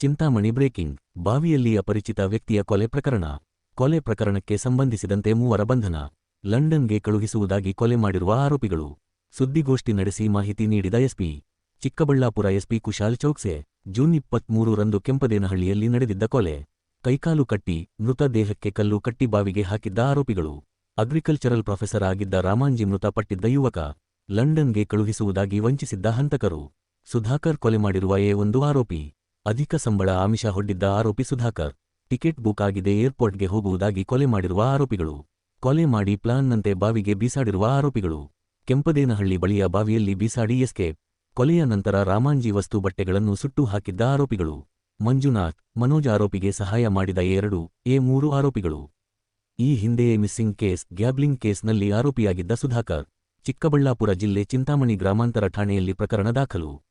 Chintamani breaking, ಬಾವಿಯಲ್ಲಿ ಅಪರಿಚಿತ ವ್ಯಕ್ತಿಯ ಕೊಲೆ ಪ್ರಕರಣ. ಕೊಲೆ ಪ್ರಕರಣಕ್ಕೆ ಸಂಬಂಧಿಸಿದಂತೆ ಮೂವರ ಬಂಧನ. ಲಂಡನ್ಗೆ ಕಳುಹಿಸುವುದಾಗಿ ಕೊಲೆ ಮಾಡಿರುವ ಆರೋಪಿಗಳು. ಸುದ್ದಿಗೋಷ್ಠಿ ನಡೆಸಿ ಮಾಹಿತಿ ನೀಡಿದ SP. Chikkaballapur SP Kushal Chowkse, June ಇಪ್ಪತ್ಮೂರು ರಂದು ಕೆಂಪದೇನಹಳ್ಳಿಯಲ್ಲಿ ನಡೆದಿದ್ದ ಕೊಲೆ. ಕೈಕಾಲು ಕಟ್ಟಿ, ಮೃತ ದೇಹಕ್ಕೆ ಕಲ್ಲು ಕಟ್ಟಿ ಬಾವಿಗೆ ಹಾಕಿದ್ದ ಆರೋಪಿಗಳು. ಅಗ್ರಿಕಲ್ಚರಲ್ ಪ್ರೊಫೆಸರ್ ಆಗಿದ್ದ ರಾಮಾಂಜಿ ಮೃತಪಟ್ಟಿದ್ದ ಯುವಕ. ಲಂಡನ್ಗೆ ಕಳುಹಿಸುವುದಾಗಿ ವಂಚಿಸಿದ್ದ ಹಂತಕರು. ಸುಧಾಕರ್ ಕೊಲೆ ಮಾಡಿರುವ ಎ ಒಂದು ಆರೋಪಿ. ಅಧಿಕ ಸಂಬಳ ಆಮಿಷ ಹೊಡ್ಡಿದ್ದ ಆರೋಪಿ ಸುಧಾಕರ್. ಟಿಕೆಟ್ ಬುಕ್ ಆಗಿದೆ, ಏರ್ಪೋರ್ಟ್ಗೆ ಹೋಗುವುದಾಗಿ ಕೊಲೆ ಮಾಡಿರುವ ಆರೋಪಿಗಳು. ಕೊಲೆ ಮಾಡಿ ಪ್ಲಾನ್ನಂತೆ ಬಾವಿಗೆ ಬೀಸಾಡಿರುವ ಆರೋಪಿಗಳು. ಕೆಂಪದೇನಹಳ್ಳಿ ಬಳಿಯ ಬಾವಿಯಲ್ಲಿ ಬೀಸಾಡಿ ಎಸ್ಕೇಪ್. ಕೊಲೆಯ ನಂತರ ರಾಮಾಂಜಿ ವಸ್ತು ಬಟ್ಟೆಗಳನ್ನು ಸುಟ್ಟು ಹಾಕಿದ್ದ ಆರೋಪಿಗಳು. ಮಂಜುನಾಥ್, ಮನೋಜ್ ಆರೋಪಿಗೆ ಸಹಾಯ ಮಾಡಿದ ಎರಡು, ಎ ಮೂರು ಆರೋಪಿಗಳು. ಈ ಹಿಂದೆಯೇ ಮಿಸ್ಸಿಂಗ್ ಕೇಸ್, ಗ್ಯಾಬ್ಲಿಂಗ್ ಕೇಸ್ನಲ್ಲಿ ಆರೋಪಿಯಾಗಿದ್ದ ಸುಧಾಕರ್. ಚಿಕ್ಕಬಳ್ಳಾಪುರ ಜಿಲ್ಲೆ ಚಿಂತಾಮಣಿ ಗ್ರಾಮಾಂತರ ಠಾಣೆಯಲ್ಲಿ ಪ್ರಕರಣ ದಾಖಲು.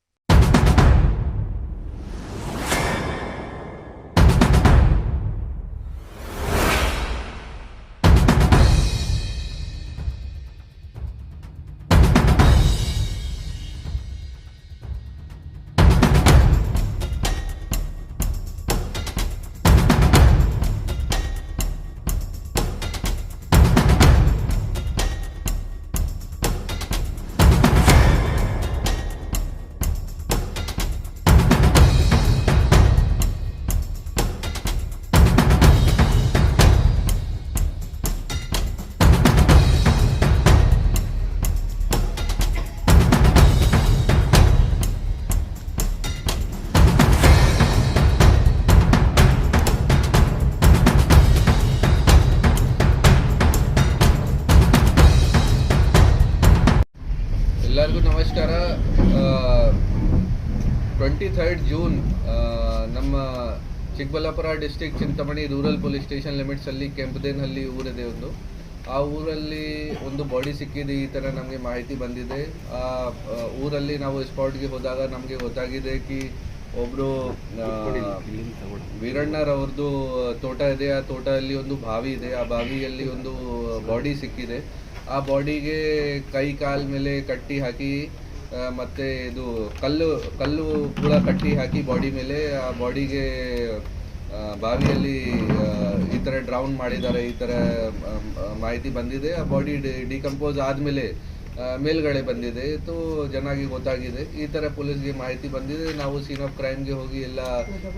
ಟ್ವೆಂಟಿ ಥರ್ಡ್ ಜೂನ್ ನಮ್ಮ Chikkaballapur district Chintamani rural police station ಲಿಮಿಟ್ಸಲ್ಲಿ ಕೆಂಪದೇನಹಳ್ಳಿ ಊರಿದೆ ಒಂದು. ಆ ಊರಲ್ಲಿ ಒಂದು ಬಾಡಿ ಸಿಕ್ಕಿದೆ, ಈ ಥರ ನಮಗೆ ಮಾಹಿತಿ ಬಂದಿದೆ. ಆ ಊರಲ್ಲಿ ನಾವು ಸ್ಪಾಟ್ಗೆ ಹೋದಾಗ ನಮಗೆ ಗೊತ್ತಾಗಿದೆ ಕಿ ಒಬ್ಬರು ವೀರಣ್ಣರವ್ರದ್ದು ತೋಟ ಇದೆ. ಆ ತೋಟದಲ್ಲಿ ಒಂದು ಬಾವಿ ಇದೆ. ಆ ಬಾವಿಯಲ್ಲಿ ಒಂದು ಬಾಡಿ ಸಿಕ್ಕಿದೆ. ಆ ಬಾಡಿಗೆ ಕೈ, ಕಾಲ್ ಮೇಲೆ ಕಟ್ಟಿ ಹಾಕಿ ಮತ್ತೆ ಇದು ಕಲ್ಲು ಕಲ್ಲು ಕೂಡ ಕಟ್ಟಿ ಹಾಕಿ ಬಾಡಿ ಮೇಲೆ ಆ ಬಾಡಿಗೆ ಬಾವಿಯಲ್ಲಿ ಈ ಥರ ಡ್ರೌನ್ ಮಾಡಿದ್ದಾರೆ ಈ ಥರ ಮಾಹಿತಿ ಬಂದಿದೆ. ಆ ಬಾಡಿ ಡಿಕಂಪೋಸ್ ಆದಮೇಲೆ ಮೇಲ್ಗಡೆ ಬಂದಿದೆ. ತೋ ಚೆನ್ನಾಗಿ ಗೊತ್ತಾಗಿದೆ. ಈ ಥರ ಪೊಲೀಸ್ಗೆ ಮಾಹಿತಿ ಬಂದಿದೆ. ನಾವು ಸೀನ್ ಆಫ್ ಕ್ರೈಮ್ಗೆ ಹೋಗಿ ಎಲ್ಲ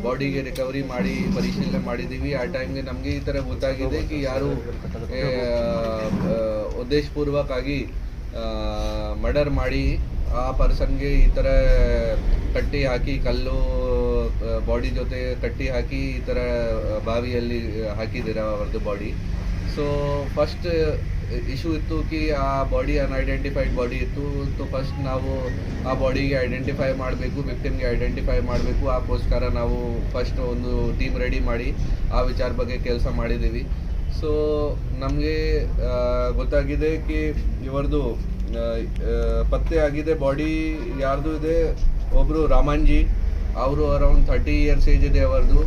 ಬಾಡಿಗೆ ರಿಕವರಿ ಮಾಡಿ ಪರಿಶೀಲನೆ ಮಾಡಿದ್ದೀವಿ. ಆ ಟೈಮ್ಗೆ ನಮಗೆ ಈ ಥರ ಗೊತ್ತಾಗಿದೆ ಕಿ ಯಾರು ಉದ್ದೇಶಪೂರ್ವಕಾಗಿ ಮರ್ಡರ್ ಮಾಡಿ ಆ ಪರ್ಸನ್ಗೆ ಈ ಥರ ಕಟ್ಟಿ ಹಾಕಿ, ಕಲ್ಲು ಬಾಡಿ ಜೊತೆ ಕಟ್ಟಿ ಹಾಕಿ ಈ ಥರ ಬಾವಿಯಲ್ಲಿ ಹಾಕಿದ್ದೀರಾ ಅವ್ರದ್ದು ಬಾಡಿ ಸೊ ಫಸ್ಟ್ ಇಶ್ಯೂ ಇತ್ತು ಕಿ, ಆ ಬಾಡಿ ಅನ್ಐಡೆಂಟಿಫೈಡ್ ಬಾಡಿ ಇತ್ತು. ಸೊ ಫಸ್ಟ್ ನಾವು ಆ ಬಾಡಿಗೆ ಐಡೆಂಟಿಫೈ ಮಾಡಬೇಕು ವಿಕ್ಟಿಮ್ಗೆ ಐಡೆಂಟಿಫೈ ಮಾಡಬೇಕು. ಅದಕ್ಕೋಸ್ಕರ ನಾವು ಫಸ್ಟ್ ಒಂದು ಟೀಮ್ ರೆಡಿ ಮಾಡಿ, ಆ ವಿಚಾರ ಬಗ್ಗೆ ಕೆಲಸ ಮಾಡಿದ್ದೀವಿ. ಸೊ ನಮಗೆ ಗೊತ್ತಾಗಿದೆ ಕಿ, ಇವರದು ಪತ್ತೆ ಆಗಿದೆ ಬಾಡಿ ಯಾರ್ದು ಇದೆ? ಒಬ್ಬರು ರಾಮನ್ಜಿ, ಅವರು ಅರೌಂಡ್ ಥರ್ಟಿ ಇಯರ್ಸ್ ಏಜ್ ಇದೆ ಅವರದು.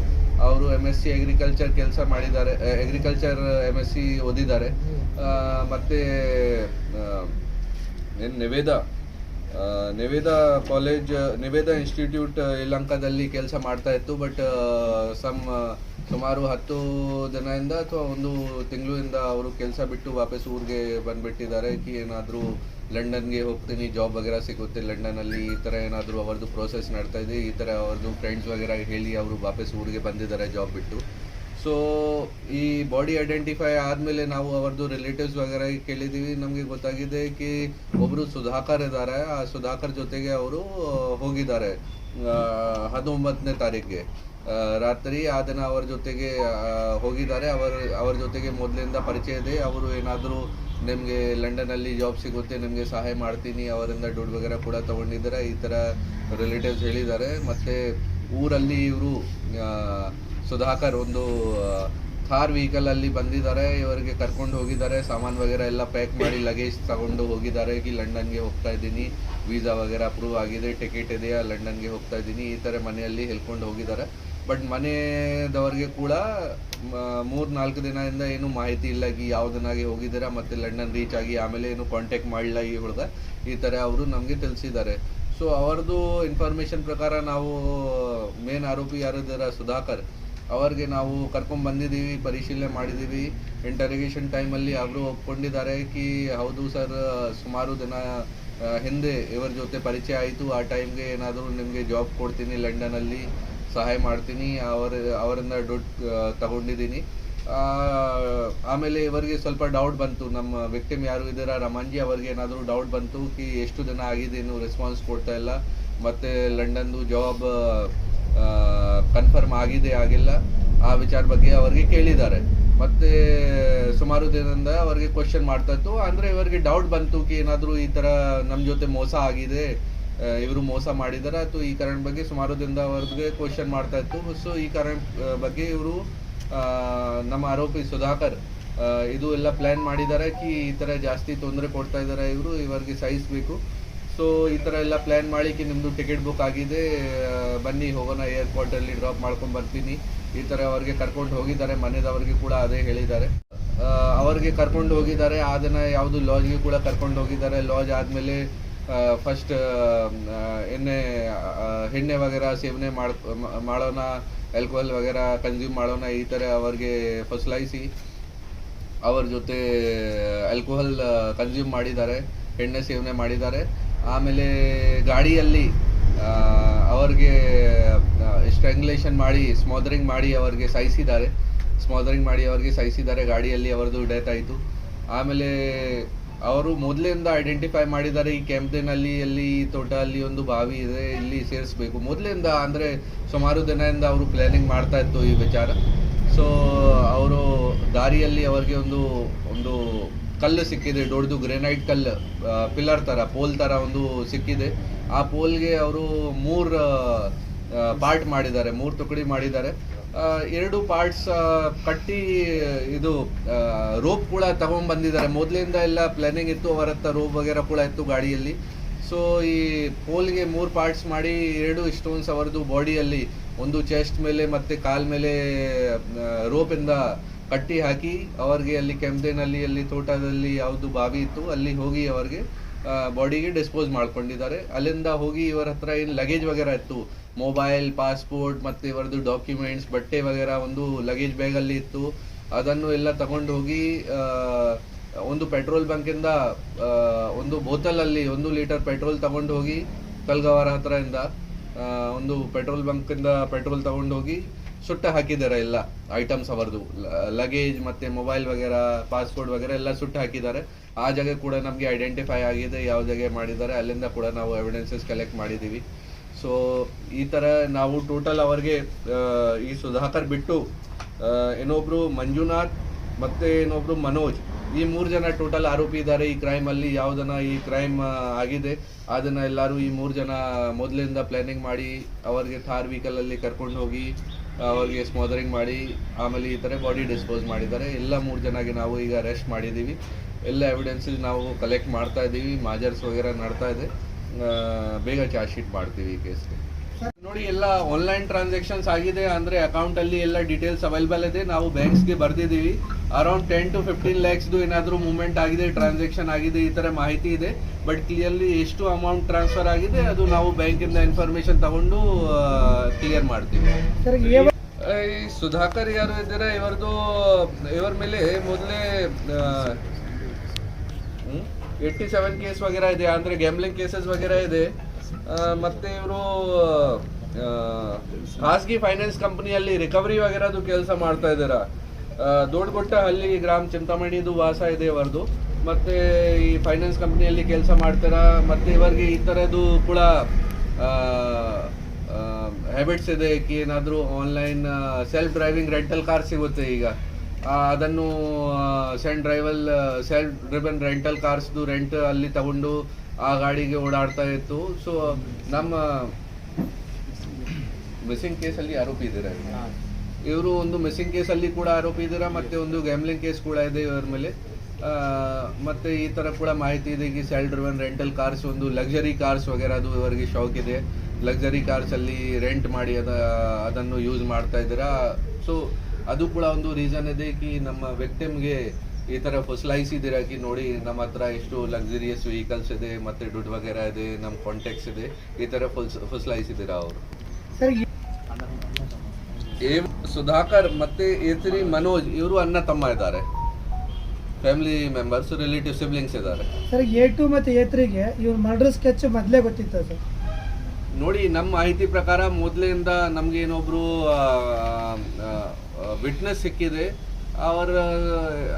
ಅವರು ಎಂ ಎಸ್ ಸಿ ಅಗ್ರಿಕಲ್ಚರ್ ಕೆಲಸ ಮಾಡಿದ್ದಾರೆ ಅಗ್ರಿಕಲ್ಚರ್ ಎಂ ಎಸ್ ಸಿ ಓದಿದ್ದಾರೆ. ಮತ್ತೆ ಏನು ನಿವೇದ? ಕಾಲೇಜ್ ನಿವೇದ ಇನ್ಸ್ಟಿಟ್ಯೂಟ್ ಇಲಂಕಾದಲ್ಲಿ ಕೆಲಸ ಮಾಡ್ತಾ ಇತ್ತು ಬಟ್ ಸಮ್, ಸುಮಾರು ಹತ್ತು ದಿನದಿಂದ ಅಥವಾ ಒಂದು ತಿಂಗಳಿಂದ ಅವರು ಕೆಲಸ ಬಿಟ್ಟು ವಾಪಸ್ ಊರಿಗೆ ಬಂದ್ಬಿಟ್ಟಿದ್ದಾರೆ. ಏನಾದರೂ ಲಂಡನ್ಗೆ ಹೋಗ್ತೀನಿ ಜಾಬ್ ವಗೇರ ಸಿಗುತ್ತೆ ಲಂಡನಲ್ಲಿ ಈ ಥರ ಏನಾದರೂ ಅವ್ರದ್ದು ಪ್ರೋಸೆಸ್ ನಡ್ತಾ ಇದೆ, ಈ ಥರ ಅವ್ರದ್ದು ಫ್ರೆಂಡ್ಸ್ ವಗೇರ ಹೇಳಿ ಅವರು ವಾಪಸ್ ಊರಿಗೆ ಬಂದಿದ್ದಾರೆ ಜಾಬ್ ಬಿಟ್ಟು. ಸೊ ಈ ಬಾಡಿ ಐಡೆಂಟಿಫೈ ಆದಮೇಲೆ ನಾವು ಅವ್ರದ್ದು ರಿಲೇಟಿವ್ಸ್ ವಗೇರ ಕೇಳಿದ್ದೀವಿ, ನಮಗೆ ಗೊತ್ತಾಗಿದೆ ಕಿ ಒಬ್ಬರು ಸುಧಾಕರ್ ಇದ್ದಾರೆ, ಆ ಸುಧಾಕರ್ ಜೊತೆಗೆ ಅವರು ಹೋಗಿದ್ದಾರೆ ಹತ್ತೊಂಬತ್ತನೇ ತಾರೀಕಿಗೆ. ರಾತ್ರಿ ಆ ದಿನ ಅವರ ಜೊತೆಗೆ ಹೋಗಿದ್ದಾರೆ. ಅವರ ಅವರ ಜೊತೆಗೆ ಮೊದಲಿಂದ ಪರಿಚಯ ಇದೆ. ಅವರು ಏನಾದರೂ ನಿಮಗೆ ಲಂಡನಲ್ಲಿ ಜಾಬ್ ಸಿಗುತ್ತೆ, ನಿಮಗೆ ಸಹಾಯ ಮಾಡ್ತೀನಿ, ಅವರಿಂದ ದುಡ್ಡು ವಗೇರ ಕೂಡ ತಗೊಂಡಿದ್ದಾರೆ? ಈ ಥರ ರಿಲೇಟಿವ್ಸ್ ಹೇಳಿದ್ದಾರೆ. ಮತ್ತು ಊರಲ್ಲಿ ಇವರು ಸುಧಾಕರ್ ಒಂದು ಥಾರ್ ವೆಹಿಕಲ್ ಅಲ್ಲಿ ಬಂದಿದ್ದಾರೆ. ಇವರಿಗೆ ಕರ್ಕೊಂಡು ಹೋಗಿದ್ದಾರೆ. ಸಾಮಾನು ವಗೇರ ಎಲ್ಲ ಪ್ಯಾಕ್ ಮಾಡಿ ಲಗೇಜ್ ತಗೊಂಡು ಹೋಗಿದ್ದಾರೆ. ಕಿ ಲಂಡನ್ಗೆ ಹೋಗ್ತಾ ಇದ್ದೀನಿ. ವೀಸಾ ವಗೇರ ಅಪ್ರೂವ್ ಆಗಿದೆ. ಟಿಕೆಟ್ ಇದೆಯಾ? ಲಂಡನ್ಗೆ ಹೋಗ್ತಾ ಇದ್ದೀನಿ. ಈ ಥರ ಮನೆಯಲ್ಲಿ ಹೇಳ್ಕೊಂಡು ಹೋಗಿದ್ದಾರೆ. ಬಟ್ ಮನೆದವರಿಗೆ ಕೂಡ ಮೂರು ನಾಲ್ಕು ದಿನದಿಂದ ಏನು ಮಾಹಿತಿ ಇಲ್ಲ ಈ ಯಾವ ದಿನಾಗೆ ಹೋಗಿದ್ದೀರಾ ಮತ್ತೆ ಲಂಡನ್ ರೀಚ್ ಆಗಿ ಆಮೇಲೆ ಏನು ಕಾಂಟ್ಯಾಕ್ಟ್ ಮಾಡಿಲ್ಲ ಈ ಹುಡುಗ, ಈ ಥರ ಅವರು ನಮಗೆ ತಿಳಿಸಿದ್ದಾರೆ. ಸೊ ಅವರದು ಇನ್ಫಾರ್ಮೇಶನ್ ಪ್ರಕಾರ ನಾವು ಮೇನ್ ಆರೋಪಿ ಯಾರಿದ್ದಾರ ಸುಧಾಕರ್. ಅವ್ರಿಗೆ ನಾವು ಕರ್ಕೊಂಡು ಬಂದಿದ್ದೀವಿ, ಪರಿಶೀಲನೆ ಮಾಡಿದ್ದೀವಿ. ಇಂಟರಿಗೇಷನ್ ಟೈಮಲ್ಲಿ ಅವರು ಒಪ್ಕೊಂಡಿದ್ದಾರೆ ಕಿ, ಹೌದು ಸರ್ ಸುಮಾರು ದಿನ ಹಿಂದೆ ಇವರ ಜೊತೆ ಪರಿಚಯ ಆಯಿತು. ಆ ಟೈಮ್ಗೆ ಏನಾದರೂ ನಿಮಗೆ ಜಾಬ್ ಕೊಡ್ತೀನಿ ಲಂಡನಲ್ಲಿ ಸಹಾಯ ಮಾಡ್ತೀನಿ, ಅವರ, ಅವರಿಂದ ದುಡ್ಡು ತಗೊಂಡಿದ್ದೀನಿ. ಆಮೇಲೆ ಇವರಿಗೆ ಸ್ವಲ್ಪ ಡೌಟ್ ಬಂತು. ನಮ್ಮ ವಿಕ್ಟಿಮ್ ಯಾರು ಇದ್ದೀರಾ? ರಮಾಂಜಿ ಅವರಿಗೆ ಏನಾದರೂ ಡೌಟ್ ಬಂತು ಕಿ ಎಷ್ಟು ದಿನ ಆಗಿದೆ ಇನ್ನು ರೆಸ್ಪಾನ್ಸ್ ಕೊಡ್ತಾ ಇಲ್ಲ. ಮತ್ತೆ ಲಂಡನ್ದು ಜಾಬ್ ಕನ್ಫರ್ಮ್ ಆಗಿದೆ, ಆಗಿಲ್ಲ. ಆ ವಿಚಾರ ಬಗ್ಗೆ ಅವರಿಗೆ ಕೇಳಿದ್ದಾರೆ. ಮತ್ತೆ ಸುಮಾರು ದಿನದಿಂದ ಅವರಿಗೆ ಕ್ವಶನ್ ಮಾಡ್ತಾ ಇತ್ತು. ಅಂದ್ರೆ ಇವರಿಗೆ ಡೌಟ್ ಬಂತು ಕಿ ಏನಾದರೂ ಈ ತರ ನಮ್ಮ ಜೊತೆ ಮೋಸ ಆಗಿದೆ. ಇವರು ಮೋಸ ಮಾಡಿದಾರ. ಅಥವಾ ಈ ಕಾರಣ ಬಗ್ಗೆ ಸುಮಾರು ದಿನದ ಅವ್ರಿಗೆ ಕ್ವಶನ್ ಮಾಡ್ತಾ ಇತ್ತು. ಸೊ ಈ ಕಾರಣ ಬಗ್ಗೆ ಇವರು ನಮ್ಮ ಆರೋಪಿ ಸುಧಾಕರ್ ಇದು ಎಲ್ಲ ಪ್ಲಾನ್ ಮಾಡಿದ್ದಾರೆ ಕಿ, ಈ ಥರ ಜಾಸ್ತಿ ತೊಂದರೆ ಕೊಡ್ತಾ ಇದ್ದಾರೆ ಇವರು, ಇವರಿಗೆ ಸಹಿಸಬೇಕು. ಸೊ ಈ ತರ ಎಲ್ಲ ಪ್ಲಾನ್ ಮಾಡಿ ಕಿ ನಿಮ್ದು ಟಿಕೆಟ್ ಬುಕ್ ಆಗಿದೆ. ಬನ್ನಿ, ಹೋಗೋಣ ಏರ್ಪೋರ್ಟ್ ಅಲ್ಲಿ ಡ್ರಾಪ್ ಮಾಡ್ಕೊಂಡು ಬರ್ತೀನಿ. ಈ ತರ ಅವ್ರಿಗೆ ಕರ್ಕೊಂಡು ಹೋಗಿದ್ದಾರೆ. ಮನೆದವರಿಗೆ ಕೂಡ ಅದೇ ಹೇಳಿದ್ದಾರೆ. ಅವ್ರಿಗೆ ಕರ್ಕೊಂಡು ಹೋಗಿದ್ದಾರೆ. ಆ ದಿನ ಯಾವುದು ಲಾಜ್ಗೆ ಕೂಡ ಕರ್ಕೊಂಡು ಹೋಗಿದ್ದಾರೆ. ಲಾಜ್ ಆದ್ಮೇಲೆ ಫಸ್ಟ್ ಎಣ್ಣೆ ಎಣ್ಣೆ ವಗೇರ ಸೇವನೆ ಮಾಡ್, ಮಾಡೋಣ ಆಲ್ಕೋಹಾಲ್ ವಗೇರ ಕನ್ಸ್ಯೂಮ್ ಮಾಡೋಣ, ಈ ಥರ ಅವ್ರಿಗೆ ಫಸಲಾಯಿಸಿ ಅವ್ರ ಜೊತೆ ಆಲ್ಕೋಹಾಲ್ ಕನ್ಸ್ಯೂಮ್ ಮಾಡಿದ್ದಾರೆ, ಎಣ್ಣೆ ಸೇವನೆ ಮಾಡಿದ್ದಾರೆ. ಆಮೇಲೆ ಗಾಡಿಯಲ್ಲಿ ಅವರಿಗೆ ಅವ್ರಿಗೆ ಸ್ಟ್ರ್ಯಾಂಗ್ಯುಲೇಷನ್ ಮಾಡಿ ಸ್ಮೋದರಿಂಗ್ ಮಾಡಿ ಅವ್ರಿಗೆ ಸಾಯಿಸಿದ್ದಾರೆ ಸ್ಮೋದರಿಂಗ್ ಮಾಡಿ ಅವ್ರಿಗೆ ಸಾಯಿಸಿದ್ದಾರೆ ಗಾಡಿಯಲ್ಲಿ ಅವರದು ಡೆತ್ ಆಯಿತು. ಆಮೇಲೆ ಅವರು ಮೊದಲಿಂದ ಐಡೆಂಟಿಫೈ ಮಾಡಿದ್ದಾರೆ, ಈ ಕೆಂಪದಿನಲ್ಲಿ ಎಲ್ಲಿ ತೋಟ, ಅಲ್ಲಿ ಒಂದು ಬಾವಿ ಇದೆ, ಇಲ್ಲಿ ಸೇರಿಸ್ಬೇಕು. ಮೊದಲಿಂದ ಅಂದರೆ ಸುಮಾರು ದಿನದಿಂದ ಅವರು ಪ್ಲಾನಿಂಗ್ ಮಾಡ್ತಾ ಇತ್ತು ಈ ವಿಚಾರ. ಸೊ ಅವರು ದಾರಿಯಲ್ಲಿ ಅವರಿಗೆ ಒಂದು ಒಂದು ಕಲ್ಲು ಸಿಕ್ಕಿದೆ, ದೊಡ್ಡದು ಗ್ರೆನೈಟ್ ಕಲ್ಲು ಪಿಲ್ಲರ್ ಥರ ಪೋಲ್ ಥರ ಒಂದು ಸಿಕ್ಕಿದೆ. ಆ ಪೋಲ್ಗೆ ಅವರು ಮೂರು ಪಾರ್ಟ್ ಮಾಡಿದ್ದಾರೆ, ಮೂರು ತುಕಡಿ ಮಾಡಿದ್ದಾರೆ. ಎರಡು ಪಾರ್ಟ್ಸ್ ಕಟ್ಟಿ, ಇದು ರೋಪ್ ಕೂಡ ತಗೊಂಡ್ ಬಂದಿದ್ದಾರೆ. ಮೊದಲಿಂದ ಎಲ್ಲ ಪ್ಲಾನಿಂಗ್ ಇತ್ತು ಅವರ ಹತ್ರ ರೋಪ್ ವಗೇರ ಕೂಡ ಇತ್ತು ಗಾಡಿಯಲ್ಲಿ. ಸೊ ಈ ಪೋಲ್ಗೆ ಮೂರು ಪಾರ್ಟ್ಸ್ ಮಾಡಿ, ಎರಡು ಸ್ಟೋನ್ಸ್ ಅವರದು ಬಾಡಿಯಲ್ಲಿ ಒಂದು ಚೆಸ್ಟ್ ಮೇಲೆ ಮತ್ತೆ ಕಾಲ್ ಮೇಲೆ ರೋಪಿಂದ ಕಟ್ಟಿ ಹಾಕಿ, ಅವರಿಗೆ ಅಲ್ಲಿ ಕೆಂಪೇನಲ್ಲಿ ಅಲ್ಲಿ ತೋಟದಲ್ಲಿ ಯಾವುದು ಬಾವಿ ಇತ್ತು, ಅಲ್ಲಿ ಹೋಗಿ ಅವರಿಗೆ ಬಾಡಿಗೆ ಡಿಸ್ಪೋಸ್ ಮಾಡ್ಕೊಂಡಿದ್ದಾರೆ. ಅಲ್ಲಿಂದ ಹೋಗಿ ಇವರ ಹತ್ರ ಏನು ಲಗೇಜ್ ವಗೇರ ಇತ್ತು? ಮೊಬೈಲ್ ಪಾಸ್ಪೋರ್ಟ್ ಮತ್ತೆ ಇವರದ್ದು ಡಾಕ್ಯುಮೆಂಟ್ಸ್ ಬಟ್ಟೆ ವಗೇರ ಒಂದು ಲಗೇಜ್ ಬ್ಯಾಗಲ್ಲಿ ಇತ್ತು. ಅದನ್ನು ಎಲ್ಲ ತಗೊಂಡು ಹೋಗಿ ಒಂದು ಪೆಟ್ರೋಲ್ ಬಂಕಿಂದ ಒಂದು ಬೋತಲಲ್ಲಿ ಒಂದು ಲೀಟರ್ ಪೆಟ್ರೋಲ್ ತಗೊಂಡು ಹೋಗಿ ಕಲ್ಗವಾರ ಹತ್ರದಿಂದ ಒಂದು ಪೆಟ್ರೋಲ್ ಬಂಕಿಂದ ಪೆಟ್ರೋಲ್ ತಗೊಂಡು ಹೋಗಿ ಸುಟ್ಟ ಹಾಕಿದ್ದಾರೆ ಎಲ್ಲ ಐಟಮ್ಸ್ ಅವರದು ಲಗೇಜ್ ಮತ್ತೆ ಮೊಬೈಲ್ ವಗೇರ ಪಾಸ್ಪೋರ್ಟ್ ವಗೇರ ಎಲ್ಲ ಸುಟ್ಟು ಹಾಕಿದ್ದಾರೆ. ಆ ಜಾಗ ಕೂಡ ನಮಗೆ ಐಡೆಂಟಿಫೈ ಆಗಿದೆ, ಯಾವ ಜಾಗ ಮಾಡಿದ್ದಾರೆ, ಅಲ್ಲಿಂದ ಕೂಡ ನಾವು ಎವಿಡೆನ್ಸಸ್ ಕಲೆಕ್ಟ್ ಮಾಡಿದ್ದೀವಿ. ಸೊ ಈ ಥರ ನಾವು ಟೋಟಲ್ ಅವರಿಗೆ ಈ ಸುಧಾಕರ್ ಬಿಟ್ಟು ಏನೊಬ್ರು ಮಂಜುನಾಥ್ ಮತ್ತೆ ಇನ್ನೊಬ್ರು ಮನೋಜ್, ಈ ಮೂರು ಜನ ಟೋಟಲ್ ಆರೋಪಿ ಇದ್ದಾರೆ ಈ ಕ್ರೈಮ್ ಅಲ್ಲಿ. ಯಾವ್ದನ್ನ ಈ ಕ್ರೈಮ್ ಆಗಿದೆ, ಅದನ್ನ ಎಲ್ಲರೂ ಈ ಮೂರು ಜನ ಮೊದಲಿಂದ ಪ್ಲಾನಿಂಗ್ ಮಾಡಿ ಅವರಿಗೆ ಥಾರ್ ವೆಹಿಕಲ್ ಅಲ್ಲಿ ಕರ್ಕೊಂಡು ಹೋಗಿ ಅವರಿಗೆ ಸ್ಮೋದರಿಂಗ್ ಮಾಡಿ, ಆಮೇಲೆ ಈ ಥರ ಬಾಡಿ ಡಿಸ್ಪೋಸ್ ಮಾಡಿದ್ದಾರೆ. ಎಲ್ಲ ಮೂರು ಜನಗೆ ನಾವು ಈಗ ಅರೆಸ್ಟ್ ಮಾಡಿದ್ದೀವಿ. ಎಲ್ಲ ಎವಿಡೆನ್ಸಸ್ ನಾವು ಕಲೆಕ್ಟ್ ಮಾಡ್ತಾ ಇದ್ದೀವಿ. ಮಾಜರ್ಸ್ ವಗೇರ ನಡ್ತಾ ಇದೆ. ಬೇಗ ಚಾರ್ಜ್ ಶೀಟ್ ಮಾಡ್ತೀವಿ ಈ ಕೇಸ್ಗೆ. ನೋಡಿ, ಎಲ್ಲ ಆನ್ಲೈನ್ ಟ್ರಾನ್ಸಾಕ್ಷನ್ಸ್ ಆಗಿದೆ. ಅಂದ್ರೆ ಅಕೌಂಟಲ್ಲಿ ಎಲ್ಲ ಡೀಟೇಲ್ಸ್ ಅವೈಲೇಬಲ್ ಇದೆ. ನಾವು ಬ್ಯಾಂಕ್ಸ್ಗೆ ಬರ್ದಿದ್ದೀವಿ. ಅರೌಂಡ್ ಟೆನ್ ಟು ಫಿಫ್ಟೀನ್ ಲ್ಯಾಕ್ಸ್ದು ಏನಾದರೂ ಮೂವ್ಮೆಂಟ್ ಆಗಿದೆ ಟ್ರಾನ್ಸಾಕ್ಷನ್ ಆಗಿದೆ ಈ ತರ ಮಾಹಿತಿ ಇದೆ. ಬಟ್ ಕ್ಲಿಯರ್ಲಿ ಎಷ್ಟು ಅಮೌಂಟ್ ಟ್ರಾನ್ಸ್ಫರ್ ಆಗಿದೆ ಅದು ನಾವು ಬ್ಯಾಂಕಿಂದ ಇನ್ಫಾರ್ಮೇಶನ್ ತಗೊಂಡು ಕ್ಲಿಯರ್ ಮಾಡ್ತೀವಿ. ಈ ಸುಧಾಕರ್ ಯಾರು ಇದ್ದಾರೆ ಇವರದು ಇವರ ಮೇಲೆ ಮೊದಲೇ ಏಯ್ಟಿ ಸೆವೆನ್ ಕೇಸ್ ವಗೇರಾ ಇದೆ ಅಂದ್ರೆ ಗ್ಯಾಮ್ಲಿಂಗ್ ಕೇಸಸ್ ವಗೇರಾ ಇದೆ. ಮತ್ತೆ ಇವರು ಖಾಸಗಿ ಫೈನಾನ್ಸ್ ಕಂಪನಿಯಲ್ಲಿ ರಿಕವರಿ ವಗೇರದು ಕೆಲಸ ಮಾಡ್ತಾ ಇದ್ದಾರ? ದೊಡ್ಡಗೊಟ್ಟ ಹಳ್ಳಿ ಗ್ರಾಮ ಚಿಂತಾಮಣಿದು ವಾಸ ಇದೆ ಅವರದು ಮತ್ತೆ ಈ ಫೈನಾನ್ಸ್ ಕಂಪನಿಯಲ್ಲಿ ಕೆಲಸ ಮಾಡ್ತಾರ, ಮತ್ತೆ ಇವರಿಗೆ ಈ ಥರದ್ದು ಕೂಡ ಹ್ಯಾಬಿಟ್ಸ್ ಇದೆ, ಏನಾದರೂ online self driving rental car ಸಿಗುತ್ತೆ ಈಗ. ಅದನ್ನು ಸೆಲ್ಫ್ ಡ್ರೈವಲ್ ಸೆಲ್ಫ್ ಡ್ರಿವನ್ ರೆಂಟಲ್ ಕಾರ್ಸ್ದು ರೆಂಟ್ ಅಲ್ಲಿ ತಗೊಂಡು ಆ ಗಾಡಿಗೆ ಓಡಾಡ್ತಾ ಇತ್ತು. ಸೊ ನಮ್ಮ ಮಿಸ್ಸಿಂಗ್ ಕೇಸಲ್ಲಿ ಆರೋಪಿ ಇದ್ದಾರೆ. ಇವರು ಒಂದು ಮಿಸ್ಸಿಂಗ್ ಕೇಸಲ್ಲಿ ಕೂಡ ಆರೋಪಿ ಇದ್ದೀರಾ, ಮತ್ತೆ ಒಂದು ಗ್ಯಾಮ್ಲಿಂಗ್ ಕೇಸ್ ಕೂಡ ಇದೆ ಇವರ ಮೇಲೆ. ಮತ್ತೆ ಈ ತರ ಕೂಡ ಮಾಹಿತಿ ಇದೆ ಈ ಸೆಲ್ ಡ್ರಿವನ್ ರೆಂಟಲ್ ಕಾರ್ಸ್ ಒಂದು ಲಕ್ಸರಿ ಕಾರ್ಸ್ ವಗೇರಾ ಅದು ಇವರಿಗೆ ಶೌಕ್ ಇದೆ. ಲಕ್ಸರಿ ಕಾರ್ಸ್ ಅಲ್ಲಿ ರೆಂಟ್ ಮಾಡಿ ಅದ, ಅದನ್ನು ಯೂಸ್ ಮಾಡ್ತಾ ಇದ್ದೀರಾ? ಸೊ ಅದು ಕೂಡ ಒಂದು ರೀಸನ್ ಇದೆ ಕಿ ನಮ್ಮ ವ್ಯಕ್ತಿಮ್ಗೆ ಈ ತರ ಫಸಲಾಯಿಸಿದಿರಾ ಕಿ ನೋಡಿ, ನಮ್ಮ ಹತ್ರ ಎಷ್ಟು ಲಕ್ಸುರಿಯಸ್ ವೆಹಿಕಲ್ಸ್ ಇದೆ, ಮತ್ತೆ ದುಡ್ಡು ವಗೇರಾ ಇದೆ ನಮ್ಮ ಕಾಂಟ್ಯಾಕ್ಟ್ಸ್ ಇದೆ. ಈ ತರ ಫಸಲಾಯಿಸಿದಿರಾ ಅವರು? ಸರ್ ಸುಧಾಕರ್ ಮತ್ತೆ ಏತ್ರಿ ಮನೋಜ್ ಇವರು ಅಣ್ಣ ತಮ್ಮ ಇದ್ದಾರೆ. ಫ್ಯಾಮಿಲಿ ಮೆಂಬರ್ಸ್ ರಿಲೇಟಿವ್ ಸಿಬ್ಲಿಂಗ್ಸ್ ಇದ್ದಾರೆ. ಸರ್ ಎ ಟು ಮತ್ತು ಎ ತ್ರೀಗೆ ಇವ್ರ ಮರ್ಡರ್ ಸ್ಕೆಚ್ ಮೊದಲೇ ಗೊತ್ತಿತ್ತು ಸರ್. ನೋಡಿ ನಮ್ಮ ಮಾಹಿತಿ ಪ್ರಕಾರ ಮೊದಲಿಂದ ನಮಗೆ ಏನೊಬ್ರು ವಿಟ್ನೆಸ್ ಸಿಕ್ಕಿದೆ. ಅವರ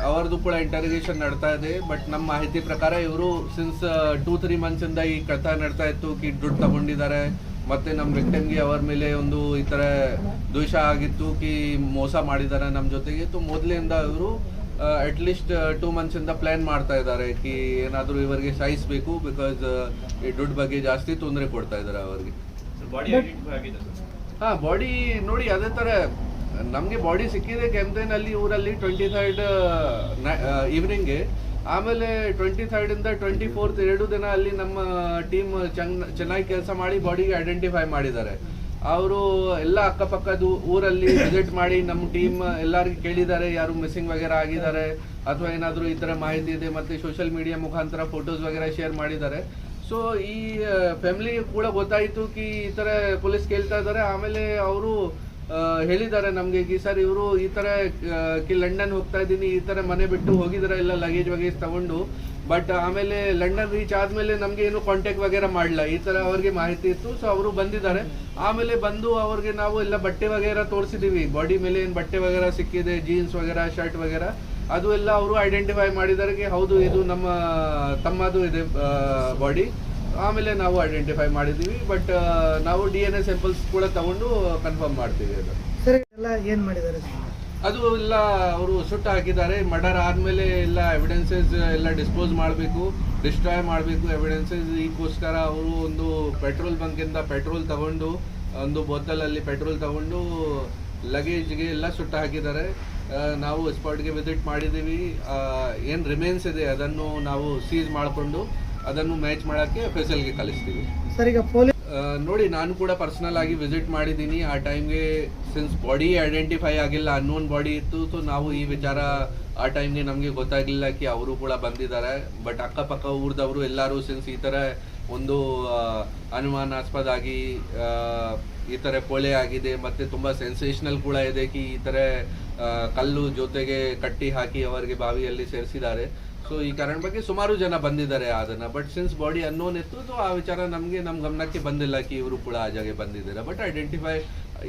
ಅವರದು ಕೂಡ ಇಂಟರ್ಗೇಷನ್ ನಡ್ತಾ ಇದೆ. ಬಟ್ ನಮ್ಮ ಮಾಹಿತಿ ಪ್ರಕಾರ ಇವರು ಸಿನ್ಸ್ ಟೂ ತ್ರೀ ಮಂತ್ಸಿಂದ ಈ ಕಥೆ ನಡ್ತಾ ಇತ್ತು. ಕಿ ದುಡ್ಡು ತಗೊಂಡಿದ್ದಾರೆ. ಮತ್ತೆ ನಮ್ಮ ವಿಕ್ಟಿಮ್ಗೆ ಅವರ ಮೇಲೆ ಒಂದು ಈ ತರ ದ್ವೇಷ ಆಗಿತ್ತು ಕಿ ಮೋಸ ಮಾಡಿದ್ದಾರೆ ನಮ್ಮ ಜೊತೆಗೆ. ತು ಮೊದಲಿಂದ ಇವರು ಅಟ್ಲೀಸ್ಟ್ ಟೂ ಮಂತ್ಸ್ ಇಂದ ಪ್ಲಾನ್ ಮಾಡ್ತಾ ಇದ್ದಾರೆ. ಕಿ ಏನಾದರೂ ಇವರಿಗೆ ಸಾಯಿಸಬೇಕು ಬಿಕಾಸ್ ಈ ದುಡ್ಡು ಬಗ್ಗೆ ಜಾಸ್ತಿ ತೊಂದರೆ ಕೊಡ್ತಾ ಇದ್ದಾರೆ ಅವರಿಗೆ. ಹಾ ಬಾಡಿ ನೋಡಿ ಅದೇ ತರ ನಮಗೆ ಬಾಡಿ ಸಿಕ್ಕಿದೆ ಕೆಂಪೇನಲ್ಲಿ ಊರಲ್ಲಿ ಟ್ವೆಂಟಿ ಥರ್ಡ್ ಈವ್ನಿಂಗ್ಗೆ ಆಮೇಲೆ ಟ್ವೆಂಟಿ ಇಂದ ಟ್ವೆಂಟಿ ಫೋರ್ತ್ ಎರಡು ದಿನ ಅಲ್ಲಿ ನಮ್ಮ ಟೀಮ್ ಚೆನ್ನಾಗಿ ಕೆಲಸ ಮಾಡಿ ಬಾಡಿಗೆ ಐಡೆಂಟಿಫೈ ಮಾಡಿದ್ದಾರೆ. ಅವರು ಎಲ್ಲ ಅಕ್ಕಪಕ್ಕದ ಊರಲ್ಲಿ ವಿಸಿಟ್ ಮಾಡಿ ನಮ್ಮ ಟೀಮ್ ಎಲ್ಲರಿಗೂ ಕೇಳಿದ್ದಾರೆ, ಯಾರು ಮಿಸ್ಸಿಂಗ್ ವಗೇರ ಆಗಿದ್ದಾರೆ, ಅಥವಾ ಏನಾದರೂ ಈ ಥರ ಮಾಹಿತಿ ಇದೆ ಮತ್ತು ಸೋಷಿಯಲ್ ಮೀಡಿಯಾ ಮುಖಾಂತರ ಫೋಟೋಸ್ ವಗೇರಾ ಶೇರ್ ಮಾಡಿದ್ದಾರೆ. ಸೊ ಈ ಫ್ಯಾಮಿಲಿ ಕೂಡ ಗೊತ್ತಾಯಿತು ಕಿ ಈ ಥರ ಪೊಲೀಸ್ ಕೇಳ್ತಾ ಇದ್ದಾರೆ. ಆಮೇಲೆ ಅವರು ಹೇಳಿದ್ದಾರೆ ನಮಗೆ, ಈ ಸರ್ ಇವರು ಈ ಥರ ಕಿ, ಲಂಡನ್ ಹೋಗ್ತಾ ಇದ್ದೀನಿ, ಈ ಥರ ಮನೆ ಬಿಟ್ಟು ಹೋಗಿದ್ದಾರೆ ಎಲ್ಲ ಲಗೇಜ್ ವಗೇಜ್ ತಗೊಂಡು. ಬಟ್ ಆಮೇಲೆ ಲಂಡನ್ ರೀಚ್ ಆದ್ಮೇಲೆ ನಮಗೆ ಏನು ಕಾಂಟ್ಯಾಕ್ಟ್ ವಗೇರಾ ಮಾಡಲ್ಲ ಈ ತರ ಅವ್ರಿಗೆ ಮಾಹಿತಿ ಇತ್ತು ಸೊ ಅವರು ಬಂದಿದ್ದಾರೆ. ಆಮೇಲೆ ಬಂದು ಅವ್ರಿಗೆ ನಾವು ಎಲ್ಲ ಬಟ್ಟೆ ವಗೇರ ತೋರಿಸಿದೀವಿ. ಬಾಡಿ ಮೇಲೆ ಏನು ಬಟ್ಟೆ ವಗೇರ ಸಿಕ್ಕಿದೆ ಜೀನ್ಸ್ ವಗೇರ ಶರ್ಟ್ ವಗೇರ, ಅದು ಎಲ್ಲ ಅವರು ಐಡೆಂಟಿಫೈ ಮಾಡಿದಾರೆ ಹೌದು, ಇದು ನಮ್ಮ, ತಮ್ಮದು ಇದೆ ಬಾಡಿ ಆಮೇಲೆ ನಾವು ಐಡೆಂಟಿಫೈ ಮಾಡಿದ್ದೀವಿ ಬಟ್ ನಾವು ಡಿ ಎನ್ ಎ ಸ್ಯಾಂಪಲ್ಸ್ ಕೂಡ ತಗೊಂಡು ಕನ್ಫರ್ಮ್ ಮಾಡ್ತೀವಿ ಅದು. ಸರ್ ಎಲ್ಲ ಏನು ಮಾಡಿದ್ದಾರೆ ಅದು ಎಲ್ಲ ಅವರು ಸುಟ್ಟು ಹಾಕಿದ್ದಾರೆ ಮರ್ಡರ್ ಆದ್ಮೇಲೆ ಎಲ್ಲ ಎವಿಡೆನ್ಸಸ್ ಎಲ್ಲ ಡಿಸ್ಪೋಸ್ ಮಾಡಬೇಕು ಡಿಸ್ಟ್ರಾಯ್ ಮಾಡಬೇಕು ಎವಿಡೆನ್ಸಸ್ ಈಗೋಸ್ಕರ ಅವರು ಒಂದು ಪೆಟ್ರೋಲ್ ಬಂಕಿಂದ ಪೆಟ್ರೋಲ್ ತಗೊಂಡು ಒಂದು ಬೋತಲಲ್ಲಿ ಪೆಟ್ರೋಲ್ ತಗೊಂಡು ಲಗೇಜ್ಗೆ ಎಲ್ಲ ಸುಟ್ಟು ಹಾಕಿದ್ದಾರೆ. ನಾವು ಸ್ಪಾಟ್ಗೆ ವಿಸಿಟ್ ಮಾಡಿದ್ದೀವಿ. ಏನು ರಿಮೇನ್ಸ್ ಇದೆ ಅದನ್ನು ನಾವು ಸೀಸ್ ಮಾಡಿಕೊಂಡು ಅದನ್ನು ಮ್ಯಾಚ್ ಮಾಡೋಕ್ಕೆ ಫೆಸಲ್ಗೆ ಕಳಿಸ್ತೀವಿ. ಸರ್ ಈಗ ಪೊಲೀಸ್ ನೋಡಿ ನಾನು ಕೂಡ ಪರ್ಸನಲ್ ಆಗಿ ವಿಸಿಟ್ ಮಾಡಿದ್ದೀನಿ. ಆ ಟೈಮ್ಗೆ ಸಿನ್ಸ್ ಬಾಡಿ ಐಡೆಂಟಿಫೈ ಆಗಿಲ್ಲ ಅನ್ನೋನ್ ಬಾಡಿ ಇತ್ತು ಸೊ ನಾವು ಈ ವಿಚಾರ ಆ ಟೈಮ್ಗೆ ನಮಗೆ ಗೊತ್ತಾಗಿಲ್ಲ ಕಿ ಅವರು ಕೂಡ ಬಂದಿದ್ದಾರೆ. ಬಟ್ ಅಕ್ಕಪಕ್ಕ ಊರ್ದವರು ಎಲ್ಲರೂ ಸಿನ್ಸ್ ಈ ಥರ ಒಂದು ಅನುಮಾನಾಸ್ಪದ ಆಗಿ ಈ ಥರ ಕೊಲೆ ಆಗಿದೆ ಮತ್ತೆ ತುಂಬ ಸೆನ್ಸೇಷನಲ್ ಕೂಡ ಇದೆ ಕಿ ಈ ಥರ ಕಲ್ಲು ಜೊತೆಗೆ ಕಟ್ಟಿ ಹಾಕಿ ಅವರಿಗೆ ಬಾವಿಯಲ್ಲಿ ಸೇರಿಸಿದ್ದಾರೆ. ಸೊ ಈ ಕಾರಣ ಬಗ್ಗೆ ಸುಮಾರು ಜನ ಬಂದಿದ್ದಾರೆ ಅದನ್ನ. ಬಟ್ ಸಿನ್ಸ್ ಬಾಡಿ ಅನ್ನೋನ್ ಇತ್ತು ಸೊ ಆ ವಿಚಾರ ನಮಗೆ ನಮ್ಮ ಗಮನಕ್ಕೆ ಬಂದಿಲ್ಲ ಕಿ ಇವರು ಕೂಡ ಆ ಜಾಗೆ ಬಂದಿದ್ದಾರೆ. ಬಟ್ ಐಡೆಂಟಿಫೈ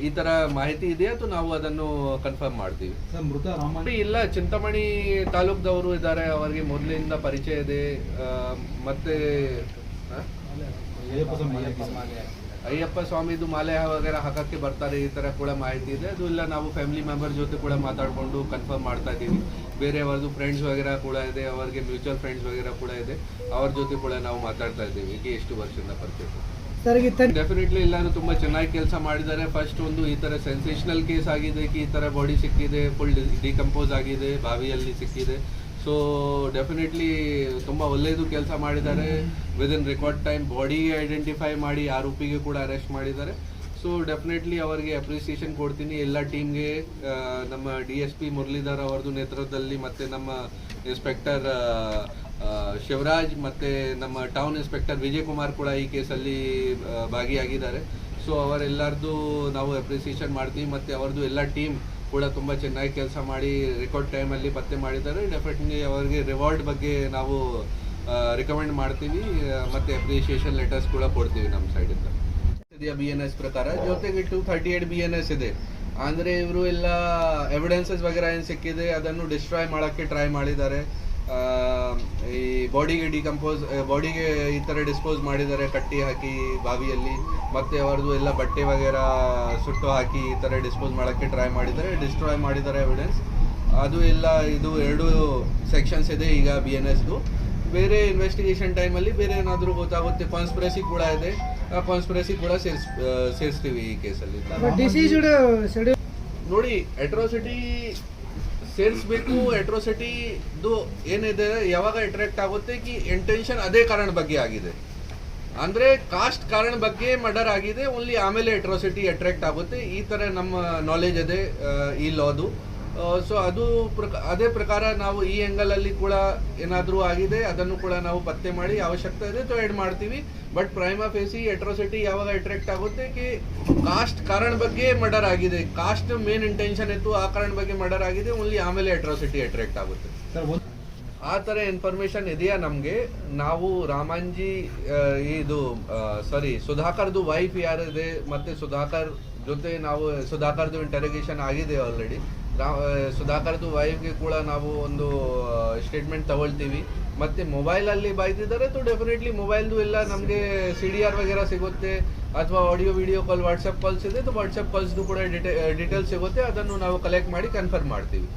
ಈ ತರ ಮಾಹಿತಿ ಇದೆ ಅಥವಾ ನಾವು ಅದನ್ನು ಕನ್ಫರ್ಮ್ ಮಾಡ್ತೀವಿ? ಮೃತ ಇಲ್ಲ ಚಿಂತಾಮಣಿ ತಾಲೂಕ್ದವರು ಇದ್ದಾರೆ. ಅವರಿಗೆ ಮೊದಲಿಂದ ಪರಿಚಯ ಇದೆ. ಮತ್ತೆ ಅಯ್ಯಪ್ಪ ಸ್ವಾಮಿ ಅಯ್ಯಪ್ಪ ಸ್ವಾಮಿದು ಮಾಲೆ ವಗೇರಾ ಹಾಕಕ್ಕೆ ಬರ್ತಾರೆ. ಈ ತರ ಕೂಡ ಮಾಹಿತಿ ಇದೆ. ಅದು ಇಲ್ಲ ನಾವು ಫ್ಯಾಮಿಲಿ ಮೆಂಬರ್ ಜೊತೆ ಕೂಡ ಮಾತಾಡ್ಕೊಂಡು ಕನ್ಫರ್ಮ್ ಮಾಡ್ತಾ ಇದ್ದೀವಿ. ಬೇರೆಯವ್ರದ್ದು ಫ್ರೆಂಡ್ಸ್ ವಗೇರ ಕೂಡ ಇದೆ ಅವರಿಗೆ ಮ್ಯೂಚುವಲ್ ಫ್ರೆಂಡ್ಸ್ ವಗೇರ ಕೂಡ ಇದೆ. ಅವ್ರ ಜೊತೆ ಕೂಡ ನಾವು ಮಾತಾಡ್ತಾ ಇದ್ದೀವಿ. ಈಗ ಎಷ್ಟು ವರ್ಷದಿಂದ ಪರಿಚಯ ಡೆಫಿನೆಟ್ಲಿ ಎಲ್ಲರೂ ತುಂಬಾ ಚೆನ್ನಾಗಿ ಕೆಲಸ ಮಾಡಿದ್ದಾರೆ. ಫಸ್ಟ್ ಒಂದು ಈ ತರ ಸೆನ್ಸೇಷನಲ್ ಕೇಸ್ ಆಗಿದೆ ಈ ತರ ಬಾಡಿ ಸಿಕ್ಕಿದೆ ಫುಲ್ ಡಿಕಂಪೋಸ್ ಆಗಿದೆ ಬಾವಿಯಲ್ಲಿ ಸಿಕ್ಕಿದೆ. ಸೊ ಡೆಫಿನೆಟ್ಲಿ ತುಂಬಾ ಒಳ್ಳೆಯದು ಕೆಲಸ ಮಾಡಿದ್ದಾರೆ. Within record time body identify ಮಾಡಿ ಆರೋಪಿಗೆ ಕೂಡ ಅರೆಸ್ಟ್ ಮಾಡಿದ್ದಾರೆ. ಸೊ ಡೆಫಿನೆಟ್ಲಿ ಅವರಿಗೆ ಅಪ್ರಿಸಿಯೇಷನ್ ಕೊಡ್ತೀನಿ. ಎಲ್ಲ ಟೀಮ್ಗೆ ನಮ್ಮ ಡಿ ಎಸ್ ಪಿ ಮುರಳೀಧರ್ ಅವರದು ನೇತೃತ್ವದಲ್ಲಿ ಮತ್ತೆ ನಮ್ಮ ಇನ್ಸ್ಪೆಕ್ಟರ್ ಶಿವರಾಜ್ ಮತ್ತೆ ನಮ್ಮ ಟೌನ್ ಇನ್ಸ್ಪೆಕ್ಟರ್ ವಿಜಯ್ ಕುಮಾರ್ ಕೂಡ ಈ ಕೇಸಲ್ಲಿ ಭಾಗಿಯಾಗಿದ್ದಾರೆ. ಸೊ ಅವರೆಲ್ಲರದು ನಾವು ಅಪ್ರಿಸಿಯೇಷನ್ ಮಾಡ್ತೀವಿ. ಮತ್ತೆ ಅವರದು ಎಲ್ಲ ಟೀಮ್ ಕೂಡ ತುಂಬ ಚೆನ್ನಾಗಿ ಕೆಲಸ ಮಾಡಿ ರೆಕಾರ್ಡ್ ಟೈಮಲ್ಲಿ ಪತ್ತೆ ಮಾಡಿದ್ದಾರೆ. ಡೆಫಿನೆಟ್ಲಿ ಅವರಿಗೆ ರಿವಾರ್ಡ್ ಬಗ್ಗೆ ನಾವು ರಿಕಮೆಂಡ್ ಮಾಡ್ತೀವಿ. ಮತ್ತೆ ಅಪ್ರಿಸಿಯೇಷನ್ ಲೆಟರ್ಸ್ ಕೂಡ ಕೊಡ್ತೀವಿ ನಮ್ಮ ಸೈಡಿಂದ ಇದೆಯಾ ಬಿ ಎನ್ ಎಸ್ ಪ್ರಕಾರ, ಜೊತೆಗೆ two thirty eight B N S ಇದೆ. ಅಂದ್ರೆ ಇವರು ಎಲ್ಲ ಎವಿಡೆನ್ಸಸ್ ವಗೇರಾ ಏನು ಸಿಕ್ಕಿದೆ, ಅದನ್ನು ಡಿಸ್ಟ್ರಾಯ್ ಮಾಡೋಕ್ಕೆ ಟ್ರೈ ಮಾಡಿದ್ದಾರೆ. ಈ ಬಾಡಿಗೆ ಡಿಕಂಪೋಸ್ ಬಾಡಿಗೆ ಈ ತರ ಡಿಸ್ಪೋಸ್ ಮಾಡಿದ್ದಾರೆ, ಕಟ್ಟಿ ಹಾಕಿ ಬಾವಿಯಲ್ಲಿ. ಮತ್ತೆ ಅವರದು ಎಲ್ಲ ಬಟ್ಟೆ ವಗೇರಾ ಸುಟ್ಟು ಹಾಕಿ ಈ ಥರ ಡಿಸ್ಪೋಸ್ ಮಾಡೋಕ್ಕೆ ಟ್ರೈ ಮಾಡಿದ್ದಾರೆ ಡಿಸ್ಟ್ರಾಯ್ ಮಾಡಿದ್ದಾರೆ ಎವಿಡೆನ್ಸ್ ಅದು ಎಲ್ಲ, ಇದು ಎರಡು ಸೆಕ್ಷನ್ಸ್ ಇದೆ ಈಗ ಬಿ ಎನ್ ಎಸ್ದು ಬೇರೆ ಇನ್ವೆಸ್ಟಿಗೇಷನ್ ಟೈಮಲ್ಲಿ ಬೇರೆ ಏನಾದರೂ ಗೊತ್ತಾಗುತ್ತೆ ಕಾನ್ಸ್ಪಿರಸಿ ಕೂಡ ಇದೆ. ಆ ಕಾನ್ಸ್ಪಿರಸಿ ಕೂಡ ಸೇರ್ಸ್ ಸೇರಿಸ್ತೀವಿ ಈ ಕೇಸಲ್ಲಿ. ನೋಡಿ ಅಟ್ರೋಸಿಟಿ ಸೇರಿಸ್ಬೇಕು ಅಟ್ರಾಸಿಟಿದು ಏನಿದೆ ಯಾವಾಗ ಅಟ್ರಾಕ್ಟ್ ಆಗುತ್ತೆ ಕಿ ಇಂಟೆನ್ಷನ್ ಅದೇ ಕಾರಣ ಬಗ್ಗೆ ಆಗಿದೆ. ಅಂದ್ರೆ ಕಾಸ್ಟ್ ಕಾರಣ ಬಗ್ಗೆ ಮರ್ಡರ್ ಆಗಿದೆ ಓನ್ಲಿ ಆಮೇಲೆ ಅಟ್ರೋಸಿಟಿ ಅಟ್ರಾಕ್ಟ್ ಆಗುತ್ತೆ. ಈ ತರ ನಮ್ಮ ನಾಲೆಜ್ ಇದೆ ಆ, ಈ ಲಾದು ಸೊ ಅದು ಪ್ರಕ- ಅದೇ ಪ್ರಕಾರ ನಾವು ಈ ಎಂಗಲ್ ಅಲ್ಲಿ ಕೂಡ ಏನಾದರೂ ಆಗಿದೆ ಅದನ್ನು ಕೂಡ ನಾವು ಪತ್ತೆ ಮಾಡಿ ಅವಶ್ಯಕತೆ ಇದೆ ಸೊ ಎಡ್ ಮಾಡ್ತೀವಿ. ಬಟ್ ಪ್ರೈಮಾ ಫೇಸಿ ಎಟ್ರೋಸಿಟಿ ಯಾವಾಗ ಅಟ್ರಾಕ್ಟ್ ಆಗುತ್ತೆ ಕಿ ಕಾಸ್ಟ್ ಕಾರಣ ಬಗ್ಗೆ ಮರ್ಡರ್ ಆಗಿದೆ. ಕಾಸ್ಟ್ ಮೇನ್ ಇಂಟೆನ್ಷನ್ ಇತ್ತು ಆ ಕಾರಣ ಬಗ್ಗೆ ಮರ್ಡರ್ ಆಗಿದೆ ಓನ್ಲಿ ಆಮೇಲೆ ಎಟ್ರೋಸಿಟಿ ಅಟ್ರಾಕ್ಟ್ ಆಗುತ್ತೆ. ಸರ್ ಆ ಥರ ಇನ್ಫಾರ್ಮೇಶನ್ ಇದೆಯಾ ನಮಗೆ? ನಾವು ರಾಮಾಂಜಿ ಇದು ಸಾರಿ ಸುಧಾಕರ್ದು ವೈಫ್ ಯಾರಿದೆ ಮತ್ತೆ ಸುಧಾಕರ್ ಜೊತೆ ನಾವು ಸುಧಾಕರ್ದು ಇಂಟರೋಗೇಷನ್ ಆಗಿದೆ ಆಲ್ರೆಡಿ ಸುಧಾಕರ್ದು ವೈಫ್ಗೆ ಕೂಡ ನಾವು ಒಂದು ಸ್ಟೇಟ್ಮೆಂಟ್ ತಗೊಳ್ತೀವಿ. ಮತ್ತೆ ಮೊಬೈಲಲ್ಲಿ ಬೈದಿದ್ದಾರೆ ತೋ ಡೆಫಿನೆಟ್ಲಿ ಮೊಬೈಲ್ದು ಎಲ್ಲ ನಮಗೆ ಸಿ ಡಿ ಆರ್ ವಗೇರ ಸಿಗುತ್ತೆ, ಅಥವಾ audio video call WhatsApp calls ಇದೆ ವಾಟ್ಸಾಪ್ ಕಾಲ್ಸ್ದು ಕೂಡ ಡಿಟೇಲ್ಸ್ ಸಿಗುತ್ತೆ. ಅದನ್ನು ನಾವು ಕಲೆಕ್ಟ್ ಮಾಡಿ ಕನ್ಫರ್ಮ್ ಮಾಡ್ತೀವಿ.